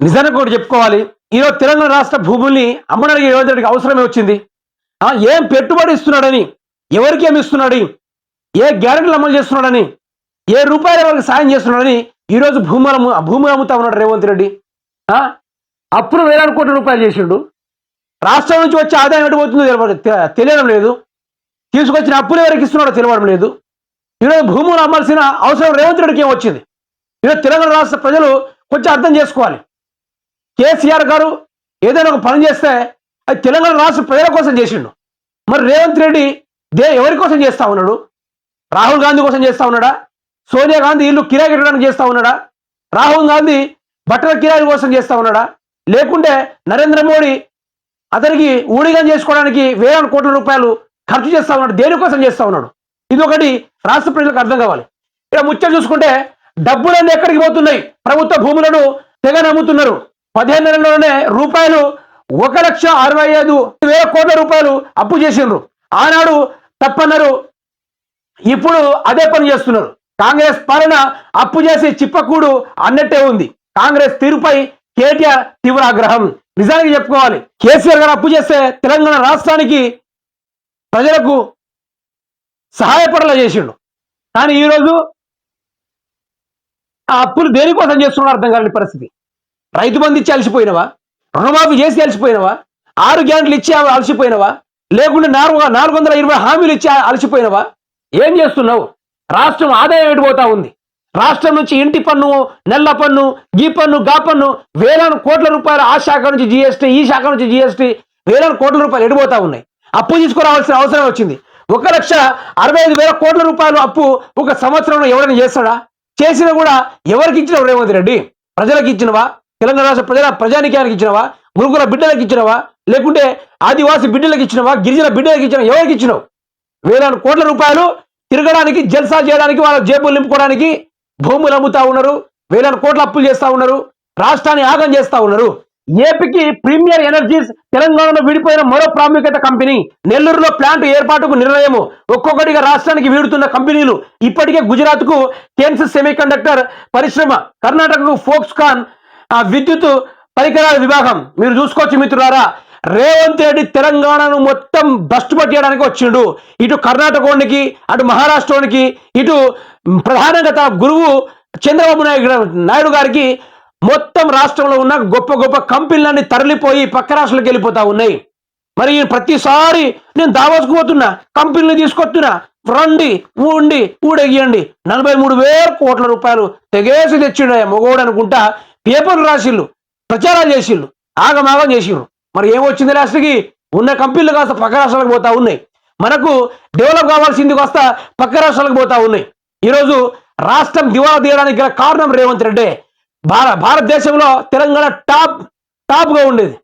నిజానికి కూడా చెప్పుకోవాలి. ఈరోజు తెలంగాణ రాష్ట్ర భూముల్ని అమ్మడానికి రేవంత్ రెడ్డికి అవసరమే వచ్చింది. ఏం పెట్టుబడి ఇస్తున్నాడని ఎవరికి ఏమి ఇస్తున్నాడు ఏ గ్యారెంటీలు అమలు చేస్తున్నాడని ఏ రూపాయల వరకు సాయం చేస్తున్నాడని ఈరోజు భూములు అమ్ము భూములు అమ్ముతా ఉన్నాడు రేవంత్ రెడ్డి. అప్పులు వేలాది కోట్ల రూపాయలు చేసిండు. రాష్ట్రం నుంచి వచ్చే ఆదాయం ఎటు పోతుందో తెలియడం లేదు. తీసుకొచ్చిన అప్పులు ఎవరికి ఇస్తున్నాడో తెలియడం లేదు. ఈరోజు భూములు అమ్మాల్సిన అవసరం రేవంత్ రెడ్డికి ఏమొచ్చింది ఈరోజు తెలంగాణ రాష్ట్ర ప్రజలు కొంచెం అర్థం చేసుకోవాలి. కేసీఆర్ గారు ఏదైనా ఒక పని చేస్తే అది తెలంగాణ రాష్ట్ర ప్రజల కోసం చేసిండు. మరి రేవంత్ రెడ్డి దే ఎవరి కోసం చేస్తా ఉన్నాడు? రాహుల్ గాంధీ కోసం చేస్తా ఉన్నాడా? సోనియా గాంధీ ఇల్లు కిరాయి కట్టడానికి చేస్తా ఉన్నాడా? రాహుల్ గాంధీ బట్టల కిరాయి కోసం చేస్తా ఉన్నాడా? లేకుంటే నరేంద్ర మోడీ అతనికి ఊడిగం చేసుకోవడానికి వేల కోట్ల రూపాయలు ఖర్చు చేస్తా ఉన్నాడు. దేనికోసం చేస్తా ఉన్నాడు? ఇది ఒకటి రాష్ట్ర ప్రజలకు అర్థం కావాలి. ఇక్కడ ముచ్చట చూసుకుంటే డబ్బులన్నీ ఎక్కడికి పోతున్నాయి? ప్రభుత్వ భూములను తెగ నమ్ముతున్నారు. పదిహేను నెలల్లోనే రూపాయలు ఒక లక్ష అరవై ఐదు వేల కోట్ల రూపాయలు అప్పు చేసిండ్రు. ఆనాడు తప్పన్నారు ఇప్పుడు అదే పని చేస్తున్నారు. కాంగ్రెస్ పాలన అప్పు చేసి చిప్పకూడు అన్నట్టే ఉంది. కాంగ్రెస్ తీరుపై కేటీఆర్ తీవ్ర ఆగ్రహం. నిజానికి చెప్పుకోవాలి. కేసీఆర్ గారు అప్పు చేస్తే తెలంగాణ రాష్ట్రానికి ప్రజలకు సహాయపడలా చేసిండు. కానీ ఈరోజు ఆ అప్పులు దేనికోసం చేస్తున్నాడు అర్థం కాని పరిస్థితి. రైతు బంధు ఇచ్చి అలసిపోయినవా? రుణమాఫీ చేసి అలసిపోయినవా? ఆరు గ్యాంట్లు ఇచ్చి అలసిపోయినవా? లేకుంటే నాలుగు నాలుగు వందల ఇరవై హామీలు ఇచ్చి అలసిపోయినవా? ఏం చేస్తున్నావు? రాష్ట్రం ఆదాయం ఎడిపోతా ఉంది? రాష్ట్రం నుంచి ఇంటి పన్ను నెల్ల పన్ను గీ పన్ను గా పన్ను వేలాను కోట్ల రూపాయలు ఆ శాఖ నుంచి జిఎస్టీ ఈ శాఖ నుంచి జిఎస్టీ వేలాను కోట్ల రూపాయలు ఎడిపోతా ఉన్నాయి? అప్పు తీసుకురావాల్సిన అవసరం వచ్చింది. ఒక లక్ష అరవై ఐదు వేల కోట్ల రూపాయలు అప్పు ఒక సంవత్సరంలో ఎవరైనా చేస్తాడా? చేసినా కూడా ఎవరికి ఇచ్చినావు రేవంత్ రెడ్డి? ప్రజలకు ఇచ్చినవా? తెలంగాణ రాష్ట్ర ప్రజల ప్రజానికానికి ఇచ్చినవా? గురుకుల బిడ్డలకు ఇచ్చినవా? లేకుంటే ఆదివాసి బిడ్డలకు ఇచ్చినవా? గిరిజన బిడ్డలకు ఇచ్చినవా ఎవరికి ఇచ్చినావు? వేలాది కోట్ల రూపాయలు తిరగడానికి జల్సా చేయడానికి వాళ్ళ జేబులు నింపుకోవడానికి భూములు అమ్ముతా ఉన్నారు వేలాది కోట్ల అప్పులు చేస్తూ ఉన్నారు రాష్ట్రాన్ని ఆగం చేస్తూ ఉన్నారు. ఏపీకి ప్రీమియర్ ఎనర్జీస్ తెలంగాణలో విడిపోయిన మరో ప్రాముఖ్యత కంపెనీ నెల్లూరులో ప్లాంట్ ఏర్పాటుకు నిర్ణయము. ఒక్కొక్కటిగా రాష్ట్రానికి వీడుతున్న కంపెనీలు ఇప్పటికే గుజరాత్కు కేన్సర్ సెమీకండక్టర్ పరిశ్రమ కర్ణాటకకు ఫోక్స్కాన్ ఆ విద్యుత్ పరికరాల విభాగం. మీరు చూసుకోవచ్చు మిత్రులారా రేవంత్ రెడ్డి తెలంగాణను మొత్తం భ్రష్టు పట్టేయడానికి వచ్చిండు. ఇటు కర్ణాటకోనికి అటు మహారాష్ట్రోనికి ఇటు ప్రధానంగా తన గురువు చంద్రబాబు నాయుడు నాయుడు గారికి మొత్తం రాష్ట్రంలో ఉన్న గొప్ప గొప్ప కంపెనీలన్నీ తరలిపోయి పక్క రాష్ట్రాలకు వెళ్ళిపోతా ఉన్నాయి. మరి ప్రతిసారి నేను దావోసుకు పోతున్నా కంపెనీలు తీసుకొస్తున్నా రండి ఊండి ఊడెగియండి. నలభై మూడు వేల కోట్ల రూపాయలు తెగేసి తెచ్చిండే మొగోడు అనుకుంటా పేపర్లు రాసిళ్ళు ప్రచారాలు చేసిళ్ళు ఆగమాగం చేసిళ్ళు మరి ఏమొచ్చింది లాస్ట్కి? ఉన్న కంపెనీలు కాస్త పక్క రాష్ట్రాలకు పోతా ఉన్నాయి. మనకు డెవలప్ కావాల్సింది కాస్త పక్క రాష్ట్రాలకు పోతా ఉన్నాయి. ఈరోజు రాష్ట్రం దివాలా తీయడానికి గల కారణం రేవంత్ రెడ్డి. భార భారతదేశంలో తెలంగాణ టాప్ టాప్గా ఉండేది.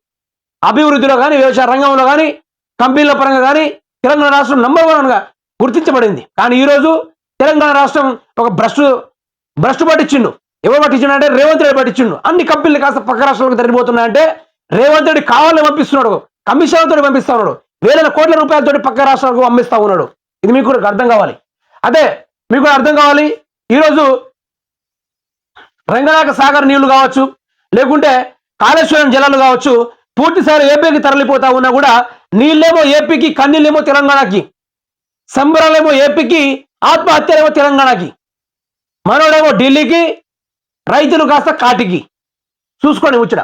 అభివృద్ధిలో కానీ వ్యవసాయ రంగంలో కానీ కంపెనీల పరంగా కానీ తెలంగాణ రాష్ట్రం నంబర్ వన్గా గుర్తించబడింది. కానీ ఈరోజు తెలంగాణ రాష్ట్రం ఒక భ్రష్టు భ్రష్టు పట్టించిండు ఎవరు పట్టించిండు అంటే రేవంత్ రెడ్డి పట్టించిండు. అన్ని కంపెనీలు కాస్త పక్క రాష్ట్రాలకు తరలిపోతున్నాయంటే రేవంత్ రెడ్డి కావాలని పంపిస్తున్నాడు. కమిషన్లతో పంపిస్తా ఉన్నాడు. వేల కోట్ల రూపాయలతో పక్క రాష్ట్రాలకు పంపిస్తా ఉన్నాడు. ఇది మీకు కూడా అర్థం కావాలి. అదే మీకు కూడా అర్థం కావాలి. ఈరోజు రంగనాయక సాగర్ నీళ్ళు కావచ్చు లేకుంటే కాళేశ్వరం జలాలు కావచ్చు పూర్తిసారి ఏపీకి తరలిపోతా ఉన్నా కూడా నీళ్ళేమో ఏపీకి కన్నీళ్ళేమో తెలంగాణకి సంబరాలేమో ఏపీకి ఆత్మహత్యలేమో తెలంగాణకి. మనోడేమో ఢిల్లీకి రైతులు కాస్త కాటికి. చూసుకొని ముచ్చట.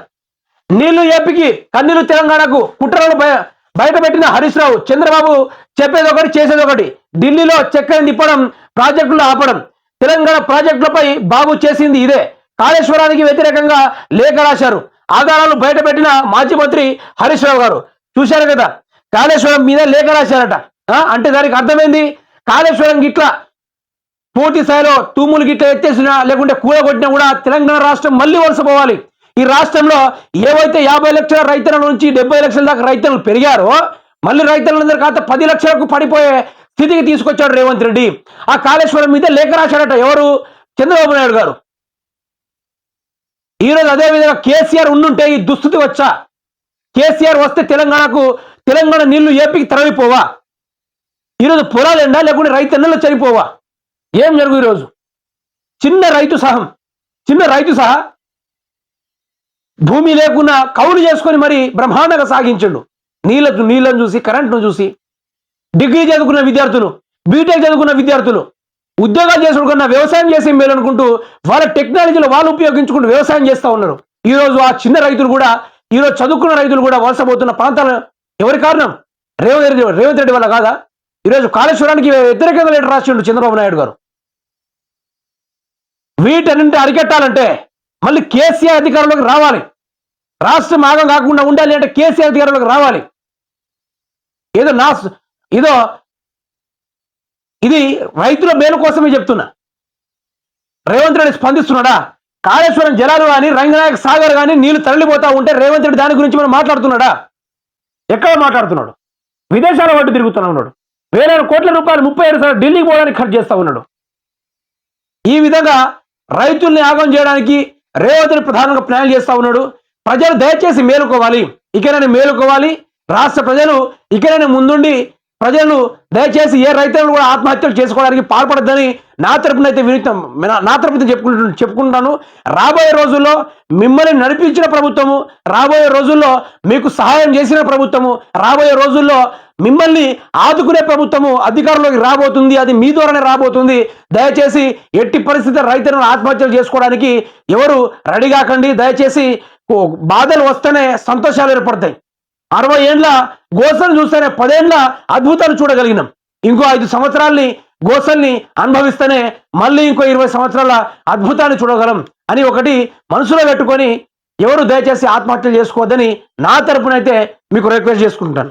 నీళ్ళు ఏపికి కన్నీళ్ళు తెలంగాణకు కుట్రలు బయ- బయట పెట్టిన హరీష్ రావు చంద్రబాబు చెప్పేది ఒకటి చేసేది ఒకటి ఢిల్లీలో చక్కెర నిప్పడం ప్రాజెక్టులు ఆపడం. తెలంగాణ ప్రాజెక్టులపై బాబు చేసింది ఇదే. కాళేశ్వరానికి వ్యతిరేకంగా లేఖ రాశారు. ఆధారాలు బయట పెట్టిన మాజీ మంత్రి హరీష్ రావు గారు. చూశారు కదా? కాళేశ్వరం మీద లేఖ రాశారట. అంటే దానికి అర్థమైంది? కాళేశ్వరం గిట్లా పూర్తి స్థాయిలో తూములు గిట్ల ఎత్తేసినా లేకుంటే కూడగొట్టినా కూడా తెలంగాణ రాష్ట్రం మళ్ళీ వలసపోవాలి ఈ రాష్ట్రంలో ఏవైతే యాభై లక్షల రైతుల నుంచి డెబ్బై లక్షల దాకా రైతులు పెరిగారో మళ్ళీ రైతులందరూ కాస్త పది లక్షలకు పడిపోయే స్థితికి తీసుకొచ్చాడు రేవంత్ రెడ్డి. ఆ కాళేశ్వరం మీద లేఖ రాశాడట ఎవరు? చంద్రబాబు నాయుడు గారు. ఈరోజు అదేవిధంగా కేసీఆర్ ఉండుంటే ఈ దుస్థితి వచ్చా? కేసీఆర్ వస్తే తెలంగాణకు తెలంగాణ నీళ్ళు ఏపీకి తరలిపోవా? ఈరోజు పొలాలు ఎండా లేకుంటే రైతన్నలు చనిపోవా? ఏం జరుగు ఈరోజు? చిన్న రైతు సహం. చిన్న రైతు సహా. భూమి లేకున్నా కౌలు చేసుకొని మరి బ్రహ్మాండంగా సాగించిండు. నీళ్ళను నీళ్ళను చూసి కరెంట్ను చూసి డిగ్రీ చదువుకున్న విద్యార్థులు బీటెక్ చదువుకున్న విద్యార్థులు ఉద్యోగాలు చేసుకున్న వ్యవసాయం చేసే మేలు అనుకుంటూ వాళ్ళ టెక్నాలజీలో వాళ్ళు ఉపయోగించుకుంటూ వ్యవసాయం చేస్తూ ఉన్నారు. ఈరోజు ఆ చిన్న రైతులు కూడా ఈరోజు చదువుకున్న రైతులు కూడా వలసపోతున్న ప్రాంతాలు ఎవరి కారణం? రేవంత్ రెడ్డి రేవంత్ రెడ్డి వల్ల కాదా? ఈరోజు కాళేశ్వరానికి వ్యతిరేకంగా లెటర్ రాసిండు చంద్రబాబు నాయుడు గారు. వీటన్నింటి అరికట్టాలంటే మళ్ళీ కేసీఆర్ అధికారంలోకి రావాలి. రాష్ట్రం మార్గం కాకుండా ఉండాలి అంటే కేసీఆర్ అధికారంలోకి రావాలి. ఏదో నా ఏదో ఇది రైతుల మేలు కోసమే చెప్తున్నా. రేవంత్ రెడ్డి స్పందిస్తున్నాడా? కాళేశ్వరం జలాలు కానీ రంగనాయక సాగర్ కానీ నీళ్ళు తరలిపోతా ఉంటే రేవంత్ రెడ్డి దాని గురించి మనం మాట్లాడుతున్నాడా? ఎక్కడ మాట్లాడుతున్నాడు? విదేశాల వాటి తిరుగుతున్నా ఉన్నాడు. వేల కోట్ల రూపాయలు ముప్పై ఏడు సార్లు ఢిల్లీకి పోవడానికి ఖర్చు చేస్తా ఉన్నాడు. ఈ విధంగా రైతుల్ని యాగం చేయడానికి రేవతిని ప్రధానంగా ప్లాన్ చేస్తూ ఉన్నాడు. ప్రజలు దయచేసి మేలుకోవాలి. ఇకనైనా మేలుకోవాలి. రాష్ట్ర ప్రజలు ఇకనైనా ముందుండి ప్రజలు దయచేసి ఏ రైతులను కూడా ఆత్మహత్యలు చేసుకోవడానికి పాల్పడద్దని నా తరపున అయితే వినితం నా తరపున చెప్పుకుంటు చెప్పుకుంటాను రాబోయే రోజుల్లో మిమ్మల్ని నడిపించిన ప్రభుత్వము రాబోయే రోజుల్లో మీకు సహాయం చేసిన ప్రభుత్వము రాబోయే రోజుల్లో మిమ్మల్ని ఆదుకునే ప్రభుత్వము అధికారంలోకి రాబోతుంది అది మీ ద్వారానే రాబోతుంది. దయచేసి ఎట్టి పరిస్థితి రైతులను ఆత్మహత్యలు చేసుకోవడానికి ఎవరు రెడీ కాకండి. దయచేసి బాధలు వస్తేనే సంతోషాలు ఏర్పడతాయి. అరవై ఏండ్ల గోసలు చూస్తేనే పదేండ్ల అద్భుతాలు చూడగలిగినాం. ఇంకో ఐదు సంవత్సరాల్ని గోసల్ని అనుభవిస్తేనే మళ్ళీ ఇంకో ఇరవై సంవత్సరాల అద్భుతాన్ని చూడగలం అని ఒకటి మనసులో పెట్టుకొని ఎవరు దయచేసి ఆత్మహత్యలు చేసుకోవద్దని నా తరపునైతే మీకు రిక్వెస్ట్ చేసుకుంటాను.